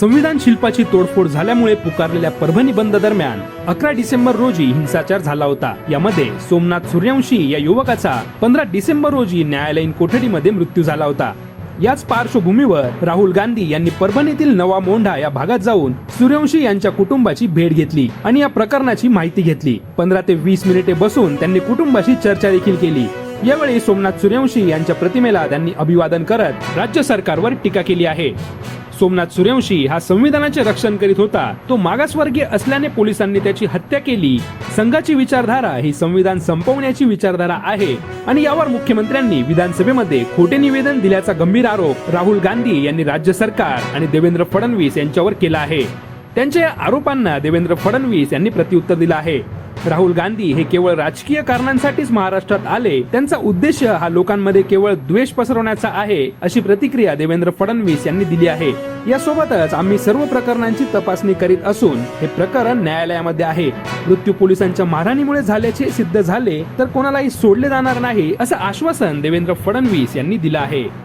संविधान शिल्पाची तोडफोड झाल्यामुळे पुकारलेल्या परभणी बंद दरम्यान अकरा डिसेंबर रोजी हिंसाचार झाला होता. यामध्ये सोमनाथ सूर्यवंशी या युवकाचा पंधरा डिसेंबर रोजी न्यायालयीन कोठडीमध्ये मृत्यू झाला होता. याच पार्श्वभूमीवर राहुल गांधी यांनी परभणीतील नवा मोंढा या भागात जाऊन सूर्यवंशी यांच्या कुटुंबाची भेट घेतली आणि या प्रकरणाची माहिती घेतली. पंधरा ते वीस मिनिटे बसून त्यांनी कुटुंबाशी चर्चा देखील केली. यावेळी सोमनाथ सूर्यवंशी यांच्या प्रतिमेला त्यांनी अभिवादन करत राज्य सरकारवर टीका केली आहे. सोमनाथ सूर्यवंशी हा संविधानाचे रक्षण करीत होता. तो मागासवर्गीय असल्याने पोलिसांनी त्याची हत्या केली. संघाची विचारधारा ही संविधान संपवण्याची विचारधारा आहे आणि यावर मुख्यमंत्र्यांनी विधानसभेमध्ये खोटे निवेदन दिल्याचा गंभीर आरोप राहुल गांधी यांनी राज्य सरकार आणि देवेंद्र फडणवीस यांच्यावर केला आहे. त्यांच्या या आरोपांना देवेंद्र फडणवीस यांनी प्रत्युत्तर दिलं आहे. राहुल गांधी हे केवळ राजकीय कारणांसाठीच महाराष्ट्रात आले. त्यांचा उद्देश हा लोकांमध्ये केवळ द्वेष पसरवण्याचा आहे अशी प्रतिक्रिया देवेंद्र फडणवीस यांनी दिली आहे. यासोबतच आम्ही सर्व प्रकरणांची तपासणी करीत असून हे प्रकरण न्यायालयामध्ये आहे. मृत्यू पोलिसांच्या मारहाणीमुळे झाल्याचे सिद्ध झाले तर कोणालाही सोडले जाणार नाही असं आश्वासन देवेंद्र फडणवीस यांनी दिलं आहे.